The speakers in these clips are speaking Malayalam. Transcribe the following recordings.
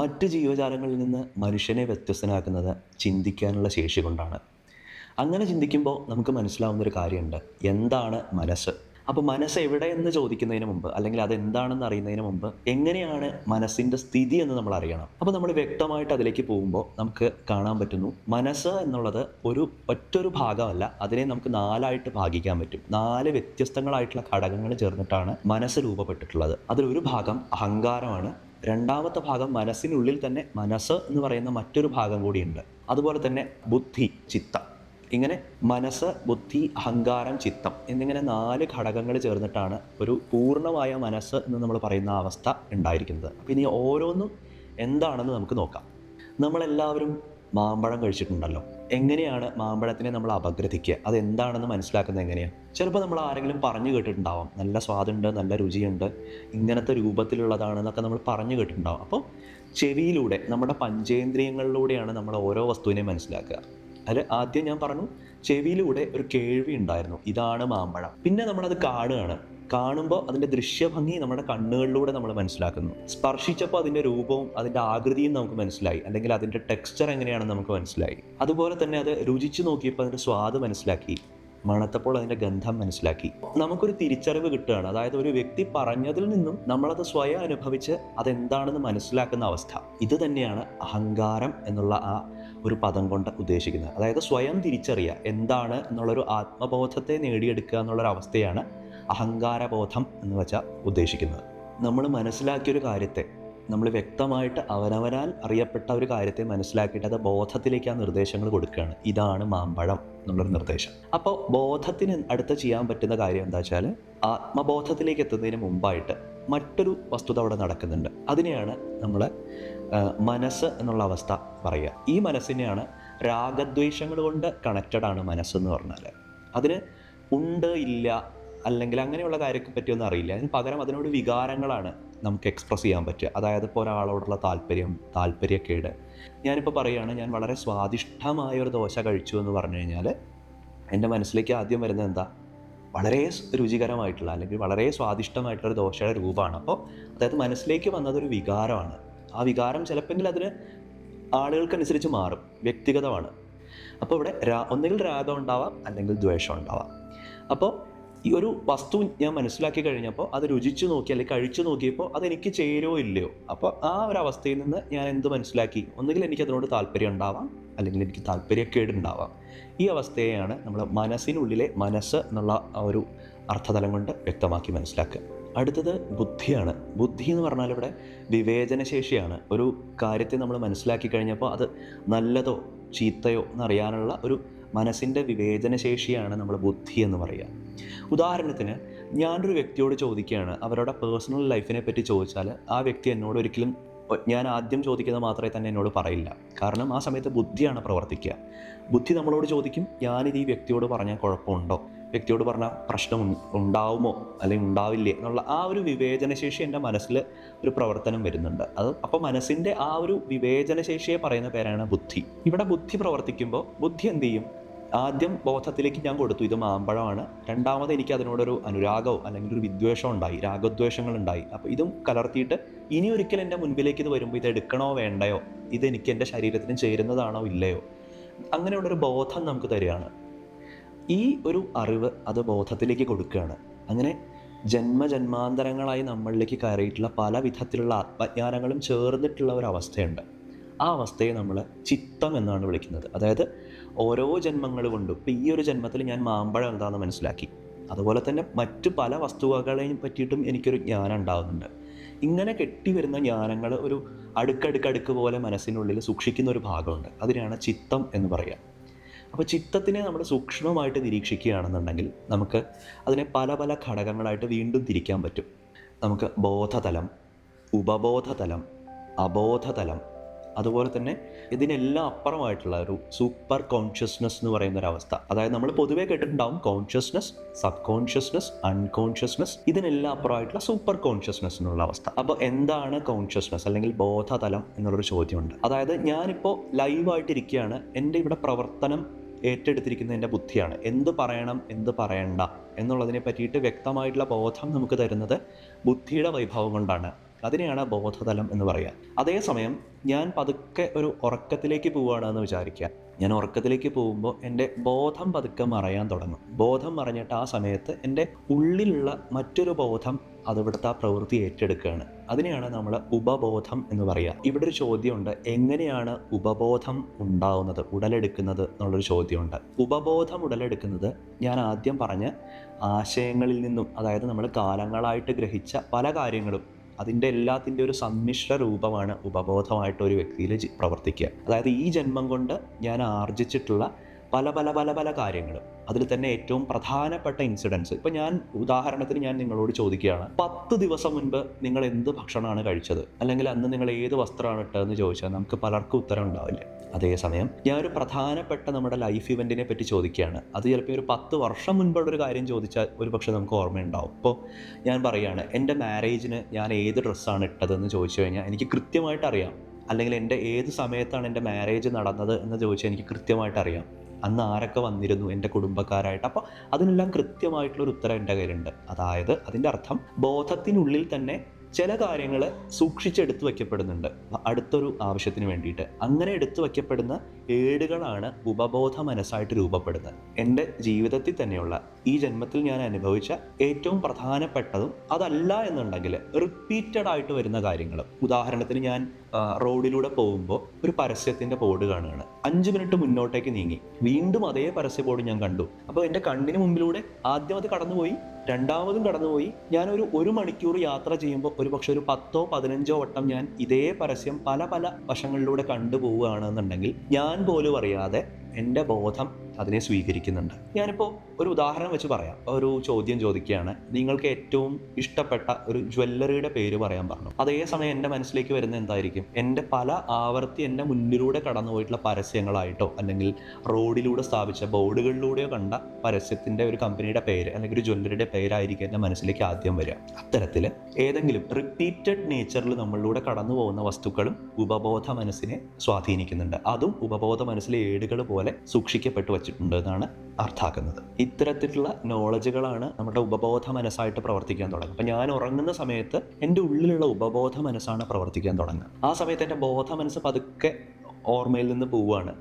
മറ്റ് ജീവജാലങ്ങളിൽ നിന്ന് മനുഷ്യനെ വ്യത്യസ്തനാക്കുന്നത് ചിന്തിക്കാനുള്ള ശേഷി കൊണ്ടാണ്. അങ്ങനെ ചിന്തിക്കുമ്പോൾ നമുക്ക് മനസ്സിലാവുന്ന ഒരു കാര്യമുണ്ട്. എന്താണ് മനസ്സ്? അപ്പോൾ മനസ്സ് എവിടെയെന്ന് ചോദിക്കുന്നതിന് മുമ്പ് അല്ലെങ്കിൽ അത് എന്താണെന്ന് അറിയുന്നതിന് മുമ്പ് എങ്ങനെയാണ് മനസ്സിന്റെ സ്ഥിതി എന്ന് നമ്മൾ അറിയണം. അപ്പോൾ നമ്മൾ വ്യക്തമായിട്ട് അതിലേക്ക് പോകുമ്പോൾ നമുക്ക് കാണാൻ പറ്റുന്നു മനസ്സ് എന്നുള്ളത് ഒരു ഒറ്റൊരു ഭാഗമല്ല. അതിനെ നമുക്ക് നാലായിട്ട് ഭാഗിക്കാൻ പറ്റും. നാല് വ്യത്യസ്തങ്ങളായിട്ടുള്ള ഘടകങ്ങൾ ചേർന്നിട്ടാണ് മനസ്സ് രൂപപ്പെട്ടിട്ടുള്ളത്. അതിലൊരു ഭാഗം അഹങ്കാരമാണ് രണ്ടാമത്തെ ഭാഗം മനസ്സിനുള്ളിൽ തന്നെ മനസ്സ് എന്ന് പറയുന്ന മറ്റൊരു ഭാഗം കൂടിയുണ്ട്. അതുപോലെ തന്നെ ബുദ്ധി ചിത്തം. ഇങ്ങനെ മനസ്സ് ബുദ്ധി അഹങ്കാരം ചിത്തം എന്നിങ്ങനെ നാല് ഘടകങ്ങൾ ചേർന്നിട്ടാണ് ഒരു പൂർണമായ മനസ്സ് എന്ന് നമ്മൾ പറയുന്ന അവസ്ഥ ഉണ്ടായിരിക്കുന്നത്. അപ്പം ഇനി ഓരോന്നും എന്താണെന്ന് നമുക്ക് നോക്കാം. നമ്മളെല്ലാവരും മാമ്പഴം കഴിച്ചിട്ടുണ്ടല്ലോ. എങ്ങനെയാണ് മാമ്പഴത്തിനെ നമ്മൾ അപഗ്രഥിക്കുക? അതെന്താണെന്ന് മനസ്സിലാക്കുന്നത് എങ്ങനെയാണ് ചിലപ്പോൾ നമ്മൾ ആരെങ്കിലും പറഞ്ഞു കേട്ടിട്ടുണ്ടാവാം. നല്ല സ്വാദുണ്ട് നല്ല രുചിയുണ്ട് ഇങ്ങനത്തെ രൂപത്തിലുള്ളതാണെന്നൊക്കെ നമ്മൾ പറഞ്ഞു കേട്ടിട്ടുണ്ടാവും. അപ്പോൾ ചെവിയിലൂടെ നമ്മുടെ പഞ്ചേന്ദ്രിയങ്ങളിലൂടെയാണ് നമ്മൾ ഓരോ വസ്തുവിനെയും മനസ്സിലാക്കുക. അതിൽ ആദ്യം ഞാൻ പറഞ്ഞു ചെവിയിലൂടെ ഒരു കേൾവി ഉണ്ടായിരുന്നു. ഇതാണ് മാമ്പഴം. പിന്നെ നമ്മളത് കാണുകയാണ്. കാണുമ്പോൾ അതിന്റെ ദൃശ്യഭംഗി നമ്മുടെ കണ്ണുകളിലൂടെ നമ്മൾ മനസ്സിലാക്കുന്നു. സ്പർശിച്ചപ്പോൾ അതിന്റെ രൂപവും അതിന്റെ ആകൃതിയും നമുക്ക് മനസ്സിലായി. അല്ലെങ്കിൽ അതിന്റെ ടെക്സ്ചർ എങ്ങനെയാണെന്ന് നമുക്ക് മനസ്സിലായി. അതുപോലെ തന്നെ അത് രുചിച്ചു നോക്കിയപ്പോൾ അതിന്റെ സ്വാദ് മനസ്സിലാക്കി. മണത്തപ്പോൾ അതിന്റെ ഗന്ധം മനസ്സിലാക്കി. നമുക്കൊരു തിരിച്ചറിവ് കിട്ടുകയാണ്. അതായത് ഒരു വ്യക്തി പറഞ്ഞതിൽ നിന്നും നമ്മളത് സ്വയം അനുഭവിച്ച് അതെന്താണെന്ന് മനസ്സിലാക്കുന്ന അവസ്ഥ. ഇത് തന്നെയാണ് അഹങ്കാരം എന്നുള്ള ആ ഒരു പദം കൊണ്ട് ഉദ്ദേശിക്കുന്നത്. അതായത് സ്വയം തിരിച്ചറിയുക. എന്താണ് എന്നുള്ളൊരു ആത്മബോധത്തെ നേടിയെടുക്കുക എന്നുള്ളൊരു അവസ്ഥയാണ് അഹങ്കാരബോധം എന്ന് വെച്ചാൽ ഉദ്ദേശിക്കുന്നത്. നമ്മൾ മനസ്സിലാക്കിയൊരു കാര്യത്തെ നമ്മൾ വ്യക്തമായിട്ട് അവനവനാൽ അറിയപ്പെട്ട ഒരു കാര്യത്തെ മനസ്സിലാക്കിയിട്ട് അത് ബോധത്തിലേക്ക് ആ നിർദ്ദേശങ്ങൾ കൊടുക്കുകയാണ്. ഇതാണ് മാമ്പഴം എന്നുള്ളൊരു നിർദ്ദേശം. അപ്പോൾ ബോധത്തിന് അടുത്ത് ചെയ്യാൻ പറ്റുന്ന കാര്യം എന്താ വെച്ചാൽ ആത്മബോധത്തിലേക്ക് എത്തുന്നതിന് മുമ്പായിട്ട് മറ്റൊരു വസ്തുത അവിടെ നടക്കുന്നുണ്ട്. അതിനെയാണ് നമ്മൾ മനസ്സ് എന്നുള്ള അവസ്ഥ പറയുക. ഈ മനസ്സിനെയാണ് രാഗദ്വേഷങ്ങൾ കൊണ്ട് കണക്റ്റഡ് ആണ് മനസ്സെന്ന് പറഞ്ഞാൽ അതിന് ഉണ്ട് ഇല്ല അല്ലെങ്കിൽ അങ്ങനെയുള്ള കാര്യത്തെ പറ്റിയൊന്നും അറിയില്ല. പകരം അതിനോട് വികാരങ്ങളാണ് നമുക്ക് എക്സ്പ്രസ് ചെയ്യാൻ പറ്റുക. അതായത് ഇപ്പോൾ ഒരാളോടുള്ള താല്പര്യം താല്പര്യക്കേട് ഞാനിപ്പോൾ പറയുകയാണ് ഞാൻ വളരെ സ്വാദിഷ്ടമായ ഒരു ദോശ കഴിച്ചു എന്ന് പറഞ്ഞു കഴിഞ്ഞാൽ എന്റെ മനസ്സിലേക്ക് ആദ്യം വരുന്നത് എന്താ? വളരെ രുചികരമായിട്ടുള്ള അല്ലെങ്കിൽ വളരെ സ്വാദിഷ്ടമായിട്ടുള്ള ഒരു ദോശയുടെ രൂപമാണ്. അപ്പോൾ അതായത് മനസ്സിലേക്ക് വന്നതൊരു വികാരമാണ്. ആ വികാരം ചിലപ്പെങ്കിൽ അതിന് ആളുകൾക്കനുസരിച്ച് മാറും. വ്യക്തിഗതമാണ്. അപ്പോൾ ഇവിടെ രാ ഒന്നുകിൽ രാഗം ഉണ്ടാവാം അല്ലെങ്കിൽ ദ്വേഷം ഉണ്ടാവാം. അപ്പോൾ ഈ ഒരു വസ്തു ഞാൻ മനസ്സിലാക്കി കഴിഞ്ഞപ്പോൾ അത് രുചിച്ചു നോക്കി അല്ലെങ്കിൽ കഴിച്ചു നോക്കിയപ്പോൾ അതെനിക്ക് ചേരോ ഇല്ലയോ? അപ്പോൾ ആ ഒരു അവസ്ഥയിൽ നിന്ന് ഞാൻ എന്ത് മനസ്സിലാക്കി? ഒന്നുകിൽ എനിക്ക് അതിനോട് താല്പര്യം ഉണ്ടാവാം അല്ലെങ്കിൽ എനിക്ക് താല്പര്യക്കേട് ഉണ്ടാവാം. ഈ അവസ്ഥയെയാണ് നമ്മൾ മനസ്സിനുള്ളിലെ മനസ്സ് എന്നുള്ള ആ ഒരു അർത്ഥതലം കൊണ്ട് വ്യക്തമാക്കി മനസ്സിലാക്കുക. അടുത്തത് ബുദ്ധിയാണ്. ബുദ്ധി എന്ന് പറഞ്ഞാൽ ഇവിടെ വിവേചനശേഷിയാണ്. ഒരു കാര്യത്തെ നമ്മൾ മനസ്സിലാക്കി കഴിഞ്ഞപ്പോൾ അത് നല്ലതോ ചീത്തയോ എന്നറിയാനുള്ള ഒരു മനസ്സിന്റെ വിവേചനശേഷിയാണ് നമ്മൾ ബുദ്ധി എന്ന് പറയുക. ഉദാഹരണത്തിന് ഞാനൊരു വ്യക്തിയോട് ചോദിക്കുകയാണ് അവരുടെ പേഴ്സണൽ ലൈഫിനെ പറ്റി ചോദിച്ചാൽ ആ വ്യക്തി എന്നോട് ഒരിക്കലും ഞാൻ ആദ്യം ചോദിക്കുന്നത് മാത്രമേ തന്നെ എന്നോട് പറയില്ല. കാരണം ആ സമയത്ത് ബുദ്ധിയാണ് പ്രവർത്തിക്കുക. ബുദ്ധി നമ്മളോട് ചോദിക്കും ഞാനിത് ഈ വ്യക്തിയോട് പറഞ്ഞാൽ കുഴപ്പമുണ്ടോ? വ്യക്തിയോട് പറഞ്ഞാൽ പ്രശ്നം ഉണ്ടാവുമോ? അല്ലെങ്കിൽ ഉണ്ടാവില്ലേ? എന്നുള്ള ആ ഒരു വിവേചനശേഷി എന്റെ മനസ്സിൽ ഒരു പ്രവർത്തനം വരുന്നുണ്ട്. അത് അപ്പോൾ മനസ്സിന്റെ ആ ഒരു വിവേചനശേഷിയെ പറയുന്ന പേരാണ് ബുദ്ധി. ഇവിടെ ബുദ്ധി പ്രവർത്തിക്കുമ്പോൾ ബുദ്ധി എന്ത് ചെയ്യും? ആദ്യം ബോധത്തിലേക്ക് ഞാൻ കൊടുത്തു. ഇത് മാമ്പഴമാണ്. രണ്ടാമത് എനിക്ക് അതിനോടൊരു അനുരാഗവും അല്ലെങ്കിൽ ഒരു വിദ്വേഷം ഉണ്ടായി. രാഗദ്വേഷങ്ങൾ ഉണ്ടായി അപ്പോൾ ഇതും കലർത്തിയിട്ട് ഇനി ഒരിക്കൽ എന്റെ മുൻപിലേക്ക് ഇത് വരുമ്പോൾ ഇത് എടുക്കണോ വേണ്ടയോ? ഇത് എനിക്ക് എന്റെ ശരീരത്തിന് ചേരുന്നതാണോ ഇല്ലയോ? അങ്ങനെയുള്ളൊരു ബോധം നമുക്ക് തരികയാണ്. ഈ ഒരു അറിവ് അത് ബോധത്തിലേക്ക് കൊടുക്കുകയാണ്. അങ്ങനെ ജന്മജന്മാന്തരങ്ങളായി നമ്മളിലേക്ക് കയറിയിട്ടുള്ള പല വിധത്തിലുള്ള ആത്മജ്ഞാനങ്ങളും ചേർന്നിട്ടുള്ള ഒരു അവസ്ഥയുണ്ട്. ആ അവസ്ഥയെ നമ്മൾ ചിത്തം എന്നാണ് വിളിക്കുന്നത്. അതായത് ഓരോ ജന്മങ്ങൾ കൊണ്ടും ഇപ്പം ഈ ഒരു ജന്മത്തിൽ ഞാൻ മാമ്പഴം എന്താണെന്ന് മനസ്സിലാക്കി. അതുപോലെ തന്നെ മറ്റു പല വസ്തുവകളെയും പറ്റിയിട്ടും എനിക്കൊരു ജ്ഞാനം ഉണ്ടാകുന്നുണ്ട് ഇങ്ങനെ കെട്ടി വരുന്ന ജ്ഞാനങ്ങൾ ഒരു അടുക്കടുക്കടുക്ക് പോലെ മനസ്സിനുള്ളിൽ സൂക്ഷിക്കുന്ന ഒരു ഭാഗമുണ്ട്. അതിനാണ് ചിത്തം എന്ന് പറയുക അപ്പോൾ ചിത്തത്തിനെ നമ്മൾ സൂക്ഷ്മമായിട്ട് നിരീക്ഷിക്കുകയാണെന്നുണ്ടെങ്കിൽ നമുക്ക് അതിനെ പല പല ഘടകങ്ങളായിട്ട് വീണ്ടും തിരിക്കാൻ പറ്റും. നമുക്ക് ബോധതലം ഉപബോധതലം അബോധതലം അതുപോലെ തന്നെ ഇതിനെല്ലാം അപ്പുറമായിട്ടുള്ള ഒരു സൂപ്പർ കോൺഷ്യസ്നസ് എന്ന് പറയുന്ന ഒരു അവസ്ഥ അതായത് നമ്മൾ പൊതുവേ കേട്ടിട്ടുണ്ടാവും കോൺഷ്യസ്നസ് സബ് കോൺഷ്യസ്നെസ് അൺകോൺഷ്യസ്നെസ് ഇതിനെല്ലാം അപ്പുറമായിട്ടുള്ള സൂപ്പർ കോൺഷ്യസ്നസ് എന്നുള്ള അവസ്ഥ. അപ്പോൾ എന്താണ് കോൺഷ്യസ്നസ് അല്ലെങ്കിൽ ബോധതലം എന്നുള്ളൊരു ചോദ്യമുണ്ട്. അതായത് ഞാനിപ്പോൾ ലൈവായിട്ടിരിക്കുകയാണ് എന്റെ ഇവിടെ പ്രവർത്തനം ഏറ്റെടുത്തിരിക്കുന്ന എന്റെ ബുദ്ധിയാണ്. എന്ത് പറയണം എന്ത് പറയണ്ട എന്നുള്ളതിനെ പറ്റിയിട്ട് വ്യക്തമായിട്ടുള്ള ബോധം നമുക്ക് തരുന്നത് ബുദ്ധിയുടെ വൈഭവം കൊണ്ടാണ്. അതിനെയാണ് ബോധതലം എന്ന് പറയുക അതേസമയം ഞാൻ പതുക്കെ ഒരു ഉറക്കത്തിലേക്ക് പോവുകയാണെന്ന് വിചാരിക്കുക ഞാൻ ഉറക്കത്തിലേക്ക് പോകുമ്പോൾ എന്റെ ബോധം പതുക്കെ മറയാൻ തുടങ്ങും. ബോധം മറഞ്ഞിട്ട് ആ സമയത്ത് എന്റെ ഉള്ളിലുള്ള മറ്റൊരു ബോധം അതിവിടുത്തെ ആ പ്രവൃത്തി ഏറ്റെടുക്കുകയാണ് അതിനെയാണ് നമ്മൾ ഉപബോധം എന്ന് പറയുക ഇവിടെ ഒരു ചോദ്യമുണ്ട്. എങ്ങനെയാണ് ഉപബോധം ഉണ്ടാവുന്നത്? ഉടലെടുക്കുന്നത് എന്നുള്ളൊരു ചോദ്യമുണ്ട്. ഉപബോധം ഉടലെടുക്കുന്നത് ഞാൻ ആദ്യം പറഞ്ഞ ആശയങ്ങളിൽ നിന്നും അതായത് നമ്മൾ കാലങ്ങളായിട്ട് ഗ്രഹിച്ച പല കാര്യങ്ങളും അതിന്റെ എല്ലാത്തിന്റെ ഒരു സമ്മിശ്ര രൂപമാണ് ഉപബോധമായിട്ട് ഒരു വ്യക്തിയിൽ പ്രവർത്തിക്കുക. അതായത് ഈ ജന്മം കൊണ്ട് ഞാൻ ആർജിച്ചിട്ടുള്ള പല പല പല പല കാര്യങ്ങളും. അതിൽ തന്നെ ഏറ്റവും പ്രധാനപ്പെട്ട ഇൻസിഡൻസ് ഇപ്പം ഞാൻ ഉദാഹരണത്തിന് ഞാൻ നിങ്ങളോട് ചോദിക്കുകയാണ് പത്ത് ദിവസം മുൻപ് നിങ്ങൾ എന്ത് ഭക്ഷണമാണ് കഴിച്ചത്? അല്ലെങ്കിൽ അന്ന് നിങ്ങൾ ഏത് വസ്ത്രമാണ് ഇട്ടതെന്ന് ചോദിച്ചാൽ നമുക്ക് പലർക്കും ഉത്തരം ഉണ്ടാവില്ല. അതേസമയം ഞാൻ ഒരു പ്രധാനപ്പെട്ട നമ്മുടെ ലൈഫ് ഇവന്റിനെ പറ്റി ചോദിക്കുകയാണ്. അത് ചിലപ്പോൾ ഒരു പത്ത് വർഷം മുൻപുള്ള ഒരു കാര്യം ചോദിച്ചാൽ ഒരു പക്ഷേ നമുക്ക് ഓർമ്മയുണ്ടാവും. ഇപ്പോൾ ഞാൻ പറയുകയാണ് എന്റെ മാരേജിന് ഞാൻ ഏത് ഡ്രസ്സാണ് ഇട്ടതെന്ന് ചോദിച്ചു കഴിഞ്ഞാൽ എനിക്ക് കൃത്യമായിട്ട് അറിയാം. അല്ലെങ്കിൽ എന്റെ ഏത് സമയത്താണ് എന്റെ മാരേജ് നടന്നത് എന്ന് ചോദിച്ചാൽ എനിക്ക് കൃത്യമായിട്ട് അറിയാം. അന്ന് ആരൊക്കെ വന്നിരുന്നു എന്റെ കുടുംബക്കാരായിട്ട്? അപ്പോൾ അതിനെല്ലാം കൃത്യമായിട്ടുള്ളൊരു ഉത്തരം എന്റെ കയ്യിലുണ്ട്. അതായത് അതിന്റെ അർത്ഥം ബോധത്തിനുള്ളിൽ തന്നെ ചില കാര്യങ്ങൾ സൂക്ഷിച്ചെടുത്ത് വയ്ക്കപ്പെടുന്നുണ്ട്. അടുത്തൊരു ആവശ്യത്തിന് വേണ്ടിയിട്ട്. അങ്ങനെ എടുത്തു വയ്ക്കപ്പെടുന്ന ഏടുകളാണ് ഉപബോധ മനസ്സായിട്ട് രൂപപ്പെടുന്നത്. എന്റെ ജീവിതത്തിൽ തന്നെയുള്ള ഈ ജന്മത്തിൽ ഞാൻ അനുഭവിച്ച ഏറ്റവും പ്രധാനപ്പെട്ടതും അതല്ല എന്നുണ്ടെങ്കിൽ റിപ്പീറ്റഡ് ആയിട്ട് വരുന്ന കാര്യങ്ങൾ ഉദാഹരണത്തിന് ഞാൻ റോഡിലൂടെ പോകുമ്പോൾ ഒരു പരസ്യത്തിന്റെ ബോർഡ് കാണുകയാണ്. അഞ്ച് മിനിറ്റ് മുന്നോട്ടേക്ക് നീങ്ങി. വീണ്ടും അതേ പരസ്യ ബോർഡ് ഞാൻ കണ്ടു. അപ്പോൾ എന്റെ കണ്ണിന് മുമ്പിലൂടെ ആദ്യം അത് കടന്നുപോയി രണ്ടാമതും കടന്നുപോയി. ഞാനൊരു ഒരു മണിക്കൂർ യാത്ര ചെയ്യുമ്പോൾ ഒരു പക്ഷെ ഒരു പത്തോ പതിനഞ്ചോ വട്ടം ഞാൻ ഇതേ പരസ്യം പല പല വശങ്ങളിലൂടെ കണ്ടുപോവുകയാണെന്നുണ്ടെങ്കിൽ ഞാൻ പോലും അറിയാതെ എന്റെ ബോധം അതിനെ സ്വീകരിക്കുന്നുണ്ട്. ഞാനിപ്പോൾ ഒരു ഉദാഹരണം വെച്ച് പറയാം. ഒരു ചോദ്യം ചോദിക്കുകയാണ്. നിങ്ങൾക്ക് ഏറ്റവും ഇഷ്ടപ്പെട്ട ഒരു ജ്വല്ലറിയുടെ പേര് പറയാൻ പറഞ്ഞു. അതേസമയം എന്റെ മനസ്സിലേക്ക് വരുന്ന എന്തായിരിക്കും? എന്റെ പല ആവർത്തി എന്റെ മുന്നിലൂടെ കടന്നുപോയിട്ടുള്ള പരസ്യങ്ങളായിട്ടോ അല്ലെങ്കിൽ റോഡിലൂടെ സ്ഥാപിച്ച ബോർഡുകളിലൂടെയോ കണ്ട പരസ്യത്തിന്റെ ഒരു കമ്പനിയുടെ പേര് അല്ലെങ്കിൽ ഒരു ജ്വല്ലറിയുടെ പേരായിരിക്കും എന്റെ മനസ്സിലേക്ക് ആദ്യം വരിക. അത്തരത്തിൽ ഏതെങ്കിലും റിപ്പീറ്റഡ് നേച്ചറിൽ നമ്മളിലൂടെ കടന്നു പോകുന്ന വസ്തുക്കളും ഉപബോധ മനസ്സിനെ സ്വാധീനിക്കുന്നുണ്ട്. അതും ഉപബോധ മനസ്സിലെ ഏടുകൾ പോലെ സൂക്ഷിക്കപ്പെട്ടു വച്ചിട്ടുണ്ട് എന്നാണ് അർത്ഥാക്കുന്നത് ഇത്തരത്തിലുള്ള നോളജുകളാണ് നമ്മുടെ ഉപബോധ മനസ്സായിട്ട് പ്രവർത്തിക്കാൻ തുടങ്ങുക അപ്പം ഞാൻ ഉറങ്ങുന്ന സമയത്ത് എന്റെ ഉള്ളിലുള്ള ഉപബോധ മനസ്സാണ് പ്രവർത്തിക്കാൻ തുടങ്ങുക ആ സമയത്ത് എന്റെ ബോധ മനസ്സ് പതുക്കെ ഓർമ്മയിൽ നിന്ന് പോവുകയാണ്.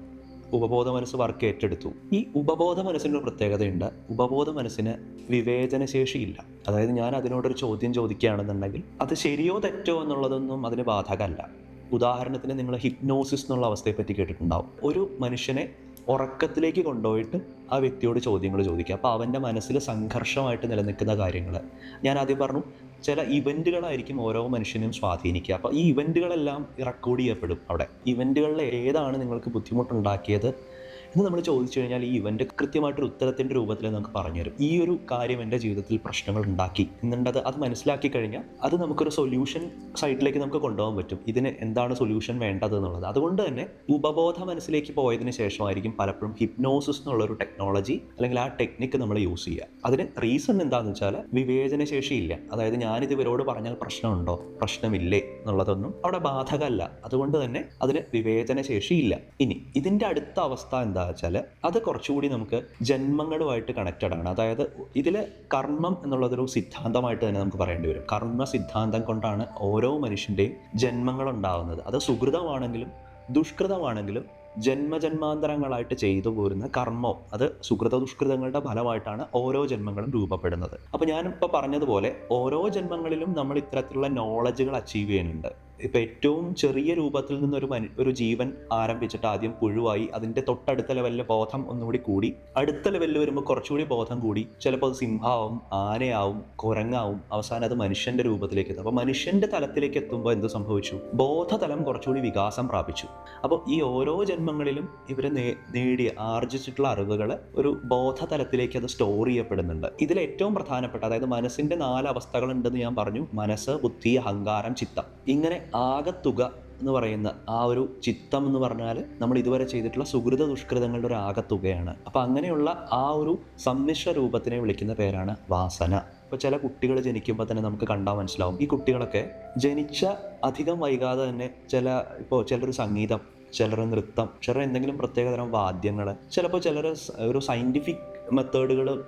ഉപബോധ മനസ്സ് വർക്ക് ഏറ്റെടുത്തു. ഈ ഉപബോധ മനസ്സിന് ഒരു പ്രത്യേകതയുണ്ട്. ഉപബോധ മനസ്സിന് വിവേചനശേഷിയില്ല. അതായത് ഞാൻ അതിനോടൊരു ചോദ്യം ചോദിക്കുകയാണെന്നുണ്ടെങ്കിൽ അത് ശരിയോ തെറ്റോ എന്നുള്ളതൊന്നും അതിന് ബാധകമല്ല. ഉദാഹരണത്തിന് നിങ്ങൾ ഹിപ്നോസിസ് എന്നുള്ള അവസ്ഥയെ പറ്റി കേട്ടിട്ടുണ്ടാവും. ഒരു മനുഷ്യനെ ഉറക്കത്തിലേക്ക് കൊണ്ടുപോയിട്ട് ആ വ്യക്തിയോട് ചോദ്യങ്ങൾ ചോദിക്കുക. അപ്പോൾ അവന്റെ മനസ്സിൽ സംഘർഷമായിട്ട് നിലനിൽക്കുന്ന കാര്യങ്ങൾ. ഞാൻ ആദ്യം പറഞ്ഞു ചില ഇവന്റുകളായിരിക്കും ഓരോ മനുഷ്യനെയും സ്വാധീനിക്കുക. അപ്പോൾ ഈ ഇവന്റുകളെല്ലാം റെക്കോർഡ് ചെയ്യപ്പെടും അവിടെ. ഇവന്റുകളിൽ ഏതാണ് നിങ്ങൾക്ക് ബുദ്ധിമുട്ടുണ്ടാക്കിയത്? എന്ന് നമ്മൾ ചോദിച്ചു കഴിഞ്ഞാൽ ഈ ഇവന്റ് കൃത്യമായിട്ടൊരു ഉത്തരത്തിന്റെ രൂപത്തിൽ നമുക്ക് പറഞ്ഞു തരും. ഈ ഒരു കാര്യം എന്റെ ജീവിതത്തിൽ പ്രശ്നങ്ങൾ ഉണ്ടാക്കി. എന്നുണ്ടത് അത് മനസ്സിലാക്കി കഴിഞ്ഞാൽ അത് നമുക്കൊരു സൊല്യൂഷൻ സൈഡിലേക്ക് നമുക്ക് കൊണ്ടുപോകാൻ പറ്റും. ഇതിന് എന്താണ് സൊല്യൂഷൻ വേണ്ടത് എന്നുള്ളത്. അതുകൊണ്ട് തന്നെ ഉപബോധ മനസ്സിലേക്ക് പോയതിന് ശേഷമായിരിക്കും പലപ്പോഴും ഹിപ്നോസിസ് എന്നുള്ളൊരു ടെക്നോളജി അല്ലെങ്കിൽ ആ ടെക്നിക്ക് നമ്മൾ യൂസ് ചെയ്യുക. അതിന് റീസൺ എന്താണെന്ന് വെച്ചാൽ വിവേചന ശേഷിയില്ല അതായത് ഞാനിത് ഇവരോട് പറഞ്ഞാൽ പ്രശ്നമുണ്ടോ? പ്രശ്നമില്ലേ എന്നുള്ളതൊന്നും അവിടെ ബാധകമല്ല. അതുകൊണ്ട് തന്നെ അതിന് വിവേചന ശേഷിയില്ല ഇനി ഇതിന്റെ അടുത്ത അവസ്ഥ എന്താ? വെച്ചാൽ അത് കുറച്ചുകൂടി നമുക്ക് ജന്മങ്ങളുമായിട്ട് കണക്റ്റഡ് ആണ്. അതായത് ഇതിൽ കർമ്മം എന്നുള്ളതൊരു സിദ്ധാന്തമായിട്ട് തന്നെ നമുക്ക് പറയേണ്ടി വരും. കർമ്മ സിദ്ധാന്തം കൊണ്ടാണ് ഓരോ മനുഷ്യന്റെയും ജന്മങ്ങൾ ഉണ്ടാകുന്നത് അത് സുഹൃതമാണെങ്കിലും ദുഷ്കൃതമാണെങ്കിലും ജന്മജന്മാന്തരങ്ങളായിട്ട് ചെയ്തു പോരുന്ന കർമ്മം അത് സുഹൃത ദുഷ്കൃതങ്ങളുടെ ഫലമായിട്ടാണ് ഓരോ ജന്മങ്ങളും രൂപപ്പെടുന്നത്. അപ്പോൾ ഞാനിപ്പോൾ പറഞ്ഞതുപോലെ ഓരോ ജന്മങ്ങളിലും നമ്മൾ ഇത്തരത്തിലുള്ള നോളജുകൾ അച്ചീവ് ചെയ്യുന്നുണ്ട്. ഇപ്പം ഏറ്റവും ചെറിയ രൂപത്തിൽ നിന്നൊരു മനു ഒരു ജീവൻ ആരംഭിച്ചിട്ട് ആദ്യം പുഴുവായി അതിന്റെ തൊട്ടടുത്ത ലെവലിലെ ബോധം ഒന്നുകൂടി കൂടി. അടുത്ത ലെവലിൽ വരുമ്പോൾ കുറച്ചുകൂടി ബോധം കൂടി. ചിലപ്പോൾ സിംഹാവും ആനയാവും കുരങ്ങാവും. അവസാനം അത് മനുഷ്യന്റെ രൂപത്തിലേക്ക് എത്തും. അപ്പോൾ മനുഷ്യന്റെ തലത്തിലേക്ക് എത്തുമ്പോൾ എന്ത് സംഭവിച്ചു? ബോധതലം കുറച്ചുകൂടി വികാസം പ്രാപിച്ചു. അപ്പോൾ ഈ ഓരോ ജന്മങ്ങളിലും ഇവർ നേടിയ ആർജിച്ചിട്ടുള്ള അറിവുകൾ ഒരു ബോധതലത്തിലേക്ക് അത് സ്റ്റോർ ചെയ്യപ്പെടുന്നുണ്ട്. ഇതിൽ ഏറ്റവും പ്രധാനപ്പെട്ട അതായത് മനസ്സിന്റെ നാല് അവസ്ഥകളുണ്ടെന്ന് ഞാൻ പറഞ്ഞു. മനസ്സ് ബുദ്ധി അഹങ്കാരം ചിത്തം. ഇങ്ങനെ ആകത്തുക എന്ന് പറയുന്ന ആ ഒരു ചിത്തം എന്ന് പറഞ്ഞാൽ നമ്മൾ ഇതുവരെ ചെയ്തിട്ടുള്ള സുഹൃത ദുഷ്കൃതങ്ങളുടെ ഒരു ആകത്തുകയാണ് അപ്പം അങ്ങനെയുള്ള ആ ഒരു സമ്മിശ്ര രൂപത്തിനെ വിളിക്കുന്ന പേരാണ് വാസന. ഇപ്പോൾ ചില കുട്ടികൾ ജനിക്കുമ്പോൾ തന്നെ നമുക്ക് കണ്ടാൽ മനസ്സിലാവും. ഈ കുട്ടികളൊക്കെ ജനിച്ച അധികം വൈകാതെ തന്നെ ചില ഇപ്പോൾ ചിലർ സംഗീതം ചിലർ നൃത്തം ചിലർ എന്തെങ്കിലും പ്രത്യേകതരം വാദ്യങ്ങൾ ചിലപ്പോൾ ചിലർ ഒരു സയന്റിഫിക് മെത്തേഡുകൾ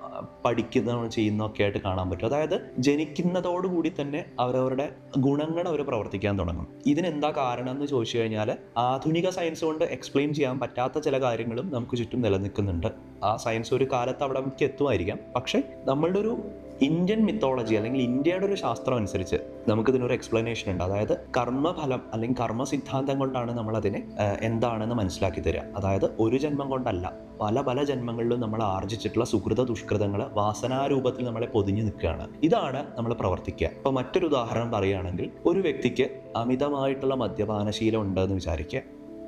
പഠിക്കുന്ന ചെയ്യുന്നതൊക്കെ ആയിട്ട് കാണാൻ പറ്റും. അതായത് ജനിക്കുന്നതോടുകൂടി തന്നെ അവരവരുടെ ഗുണങ്ങൾ അവർ പ്രവർത്തിക്കാൻ തുടങ്ങും. ഇതിനെന്താ കാരണം എന്ന് ചോദിച്ചു കഴിഞ്ഞാൽ ആധുനിക സയൻസ് കൊണ്ട് എക്സ്പ്ലെയിൻ ചെയ്യാൻ പറ്റാത്ത ചില കാര്യങ്ങളും നമുക്ക് ചുറ്റും നിലനിൽക്കുന്നുണ്ട്. ആ സയൻസ് ഒരു കാലത്ത് അവിടെ എത്തുമായിരിക്കാം പക്ഷേ നമ്മളുടെ ഒരു ഇന്ത്യൻ മിത്തോളജി അല്ലെങ്കിൽ ഇന്ത്യയുടെ ഒരു ശാസ്ത്രം അനുസരിച്ച് നമുക്കിതിനൊരു എക്സ്പ്ലനേഷൻ ഉണ്ട്. അതായത് കർമ്മഫലം അല്ലെങ്കിൽ കർമ്മ സിദ്ധാന്തം കൊണ്ടാണ് നമ്മൾ അതിനെ എന്താണെന്ന് മനസ്സിലാക്കി തരിക അതായത് ഒരു ജന്മം കൊണ്ടല്ല പല പല ജന്മങ്ങളിലും നമ്മൾ ആർജിച്ചിട്ടുള്ള സുഹൃത ദുഷ്കൃതങ്ങൾ വാസനാരൂപത്തിൽ നമ്മളെ പൊതിഞ്ഞു നിൽക്കുകയാണ്. ഇതാണ് നമ്മൾ പ്രവർത്തിക്കുക. അപ്പോൾ മറ്റൊരു ഉദാഹരണം പറയുകയാണെങ്കിൽ ഒരു വ്യക്തിക്ക് അമിതമായിട്ടുള്ള മദ്യപാനശീലം ഉണ്ടെന്ന് വിചാരിക്കുക.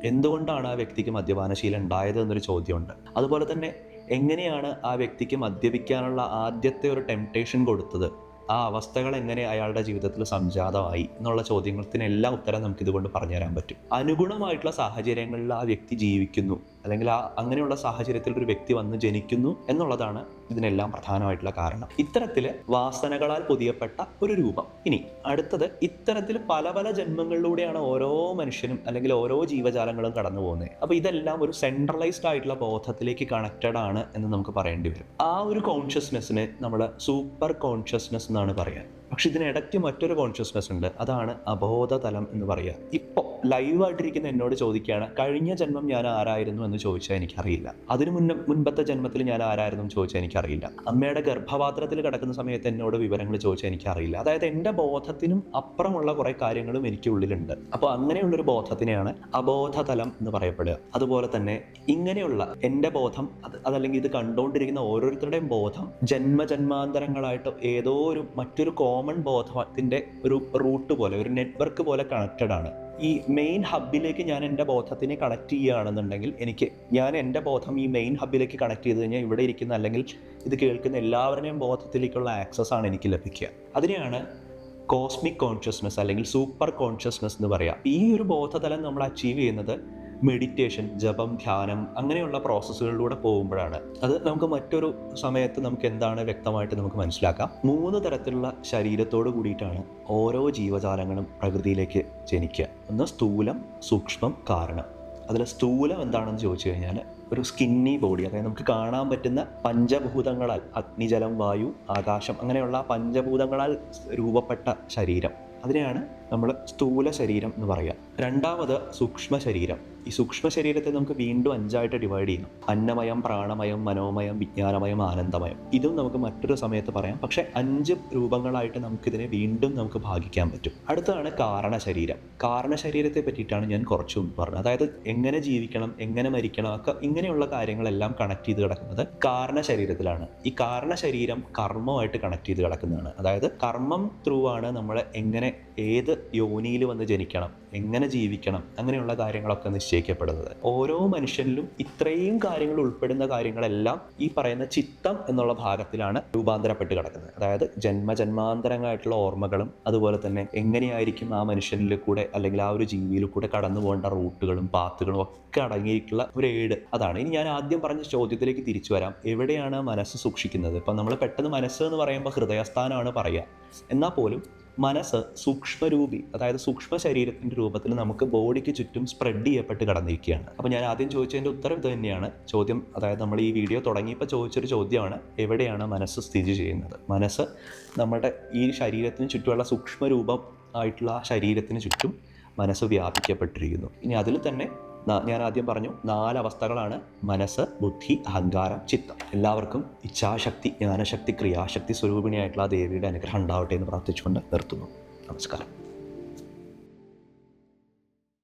എന്തുകൊണ്ടാണ് ആ വ്യക്തിക്ക് മദ്യപാനശീലം ഉണ്ടായത് എന്നൊരു ചോദ്യമുണ്ട്. അതുപോലെ തന്നെ എങ്ങനെയാണ് ആ വ്യക്തിക്ക് മദ്യപിക്കാനുള്ള ആദ്യത്തെ ഒരു ടെംപ്ടേഷൻ കൊടുത്തത്? ആ അവസ്ഥകൾ എങ്ങനെ അയാളുടെ ജീവിതത്തിൽ സംജാതമായി? എന്നുള്ള ചോദ്യങ്ങൾക്കിനെല്ലാം ഉത്തരം നമുക്ക് ഇതുകൊണ്ട് പറഞ്ഞു തരാൻ പറ്റും. അനുഗുണമായിട്ടുള്ള സാഹചര്യങ്ങളിൽ ആ വ്യക്തി ജീവിക്കുന്നു. അല്ലെങ്കിൽ ആ അങ്ങനെയുള്ള സാഹചര്യത്തിൽ ഒരു വ്യക്തി വന്ന് ജനിക്കുന്നു എന്നുള്ളതാണ് ഇതിനെല്ലാം പ്രധാനമായിട്ടുള്ള കാരണം. ഇത്തരത്തിൽ വാസനകളാൽ പൊതിയപ്പെട്ട ഒരു രൂപം. ഇനി അടുത്തത് ഇത്തരത്തിൽ പല പല ജന്മങ്ങളിലൂടെയാണ് ഓരോ മനുഷ്യനും അല്ലെങ്കിൽ ഓരോ ജീവജാലങ്ങളും കടന്നു പോകുന്നത്. അപ്പോൾ ഇതെല്ലാം ഒരു സെൻട്രലൈസ്ഡ് ആയിട്ടുള്ള ബോധത്തിലേക്ക് കണക്റ്റഡ് ആണ് എന്ന് നമുക്ക് പറയേണ്ടി വരും. ആ ഒരു കോൺഷ്യസ്നെസ്സിനെ നമ്മൾ സൂപ്പർ കോൺഷ്യസ്നെസ് എന്നാണ് പറയുക പക്ഷെ ഇതിനിടയ്ക്ക് മറ്റൊരു കോൺഷ്യസ്നെസ് ഉണ്ട്. അതാണ് അബോധതലം എന്ന് പറയുക. ഇപ്പോൾ ലൈവായിട്ടിരിക്കുന്ന എന്നോട് ചോദിക്കുകയാണ് കഴിഞ്ഞ ജന്മം ഞാൻ ആരായിരുന്നു? എന്ന് ചോദിച്ചാൽ എനിക്കറിയില്ല. അതിന് മുന്നേ മുൻപത്തെ ജന്മത്തിൽ ഞാൻ ആരായിരുന്നു എന്ന് ചോദിച്ചാൽ എനിക്കറിയില്ല. അമ്മയുടെ ഗർഭപാത്രത്തിൽ കിടക്കുന്ന സമയത്ത് എന്നോട് വിവരങ്ങൾ ചോദിച്ചാൽ എനിക്കറിയില്ല. അതായത് എന്റെ ബോധത്തിനും അപ്പുറമുള്ള കുറേ കാര്യങ്ങളും എനിക്ക് ഉള്ളിലുണ്ട്. അപ്പോൾ അങ്ങനെയുള്ളൊരു ബോധത്തിനെയാണ് അബോധതലം എന്ന് പറയപ്പെടുക. അതുപോലെ തന്നെ ഇങ്ങനെയുള്ള എന്റെ ബോധം അതല്ലെങ്കിൽ ഇത് കണ്ടുകൊണ്ടിരിക്കുന്ന ഓരോരുത്തരുടെയും ബോധം ജന്മജന്മാന്തരങ്ങളായിട്ട് ഏതോ ഒരു മറ്റൊരു കോമൺ ബോധത്തിന്റെ ഒരു റൂട്ട് പോലെ ഒരു നെറ്റ്വർക്ക് പോലെ കണക്റ്റഡ് ആണ്. ഈ മെയിൻ ഹബിലേക്ക് ഞാൻ എന്റെ ബോധത്തിനെ കണക്ട് ചെയ്യുകയാണെന്നുണ്ടെങ്കിൽ എനിക്ക് ഞാൻ എന്റെ ബോധം ഈ മെയിൻ ഹബിലേക്ക് കണക്ട് ചെയ്ത് കഴിഞ്ഞാൽ ഇവിടെ ഇരിക്കുന്ന അല്ലെങ്കിൽ ഇത് കേൾക്കുന്ന എല്ലാവരുടെയും ബോധത്തിലേക്കുള്ള ആക്സസ് ആണ് എനിക്ക് ലഭിക്കുക. അതിനെയാണ് കോസ്മിക് കോൺഷ്യസ്നസ് അല്ലെങ്കിൽ സൂപ്പർ കോൺഷ്യസ്നസ് എന്ന് പറയാം. ഈ ഒരു ബോധതലം നമ്മൾ അച്ചീവ് ചെയ്യുന്നത് മെഡിറ്റേഷൻ ജപം ധ്യാനം അങ്ങനെയുള്ള പ്രോസസ്സുകളിലൂടെ പോകുമ്പോഴാണ്. അത് നമുക്ക് മറ്റൊരു സമയത്ത് നമുക്ക് എന്താണ് വ്യക്തമായിട്ട് നമുക്ക് മനസ്സിലാക്കാം. മൂന്ന് തരത്തിലുള്ള ശരീരത്തോട് കൂടിയിട്ടാണ് ഓരോ ജീവജാലങ്ങളും പ്രകൃതിയിലേക്ക് ജനിക്കുക. ഒന്ന് സ്ഥൂലം സൂക്ഷ്മം കാരണം. അതിൽ സ്ഥൂലം എന്താണെന്ന് ചോദിച്ചു കഴിഞ്ഞാൽ ഒരു സ്കിന്നി ബോഡി അതായത് നമുക്ക് കാണാൻ പറ്റുന്ന പഞ്ചഭൂതങ്ങളാൽ അഗ്നിജലം വായു ആകാശം അങ്ങനെയുള്ള പഞ്ചഭൂതങ്ങളാൽ രൂപപ്പെട്ട ശരീരം. അതിനെയാണ് നമ്മൾ സ്ഥൂല ശരീരം എന്ന് പറയുക. രണ്ടാമത് സൂക്ഷ്മ ശരീരം. ഈ സൂക്ഷ്മ ശരീരത്തെ നമുക്ക് വീണ്ടും അഞ്ചായിട്ട് ഡിവൈഡ് ചെയ്യുന്നു. അന്നമയം പ്രാണമയം മനോമയം വിജ്ഞാനമയം ആനന്ദമയം. ഇതും നമുക്ക് മറ്റൊരു സമയത്ത് പറയാം. പക്ഷേ അഞ്ച് രൂപങ്ങളായിട്ട് നമുക്കിതിനെ വീണ്ടും നമുക്ക് ഭാഗിക്കാൻ പറ്റും. അടുത്തതാണ് കാരണ ശരീരം കാരണ ശരീരത്തെ പറ്റിയിട്ടാണ് ഞാൻ കുറച്ച് പറഞ്ഞത്. അതായത് എങ്ങനെ ജീവിക്കണം എങ്ങനെ മരിക്കണം ഒക്കെ ഇങ്ങനെയുള്ള കാര്യങ്ങളെല്ലാം കണക്ട് ചെയ്ത് കിടക്കുന്നത് കാരണ ശരീരത്തിലാണ് ഈ കാരണ ശരീരം കർമ്മമായിട്ട് കണക്ട് ചെയ്ത് കിടക്കുന്നതാണ്. അതായത് കർമ്മം ത്രൂ ആണ് നമ്മളെ എങ്ങനെ ഏത് യോനിയിൽ വന്ന് ജനിക്കണം എങ്ങനെ ജീവിക്കണം അങ്ങനെയുള്ള കാര്യങ്ങളൊക്കെ നിശ്ചയിക്കപ്പെടുന്നത്. ഓരോ മനുഷ്യനിലും ഇത്രയും കാര്യങ്ങൾ ഉൾപ്പെടുന്ന കാര്യങ്ങളെല്ലാം ഈ പറയുന്ന ചിത്തം എന്നുള്ള ഭാഗത്തിലാണ് രൂപാന്തരപ്പെട്ട് കിടക്കുന്നത്. അതായത് ജന്മജന്മാന്തരങ്ങളായിട്ടുള്ള ഓർമ്മകളും അതുപോലെ തന്നെ എങ്ങനെയായിരിക്കും ആ മനുഷ്യനിൽ കൂടെ അല്ലെങ്കിൽ ആ ഒരു ജീവിയിൽ കൂടെ കടന്നു പോകേണ്ട റൂട്ടുകളും പാത്തുകളും ഒക്കെ അടങ്ങിയിട്ടുള്ള ഒരു ഏട് അതാണ്. ഇനി ഞാൻ ആദ്യം പറഞ്ഞ ചോദ്യത്തിലേക്ക് തിരിച്ചു വരാം. എവിടെയാണ് മനസ്സ് സൂക്ഷിക്കുന്നത്? ഇപ്പം നമ്മൾ പെട്ടെന്ന് മനസ്സ് എന്ന് പറയുമ്പോൾ ഹൃദയസ്ഥാനമാണ് പറയുക. എന്നാൽ പോലും മനസ്സ് സൂക്ഷ്മരൂപി അതായത് സൂക്ഷ്മ ശരീരത്തിന്റെ രൂപത്തിൽ നമുക്ക് ബോഡിക്ക് ചുറ്റും സ്പ്രെഡ് ചെയ്യപ്പെട്ട് കടന്നിരിക്കുകയാണ്. അപ്പോൾ ഞാൻ ആദ്യം ചോദിച്ചതിന്റെ ഉത്തരം ഇത് തന്നെയാണ്. ചോദ്യം അതായത് നമ്മൾ ഈ വീഡിയോ തുടങ്ങിയപ്പോൾ ചോദിച്ചൊരു ചോദ്യമാണ് എവിടെയാണ് മനസ്സ് സ്ഥിതി ചെയ്യുന്നത്? മനസ്സ് നമ്മുടെ ഈ ശരീരത്തിന് ചുറ്റുമുള്ള സൂക്ഷ്മരൂപം ആയിട്ടുള്ള ശരീരത്തിന് ചുറ്റും മനസ്സ് വ്യാപിക്കപ്പെട്ടിരിക്കുന്നു. ഇനി അതിൽ തന്നെ ഞാൻ ആദ്യം പറഞ്ഞു നാല് അവസ്ഥകളാണ് മനസ്സ് ബുദ്ധി അഹങ്കാരം ചിത്തം. എല്ലാവർക്കും ഇച്ഛാശക്തി ജ്ഞാനശക്തി ക്രിയാശക്തി സ്വരൂപിണിയായിട്ടുള്ള ദേവിയുടെ അനുഗ്രഹം ഉണ്ടാവട്ടെ എന്ന് പ്രാർത്ഥിച്ചുകൊണ്ട് നിർത്തുന്നു. നമസ്കാരം.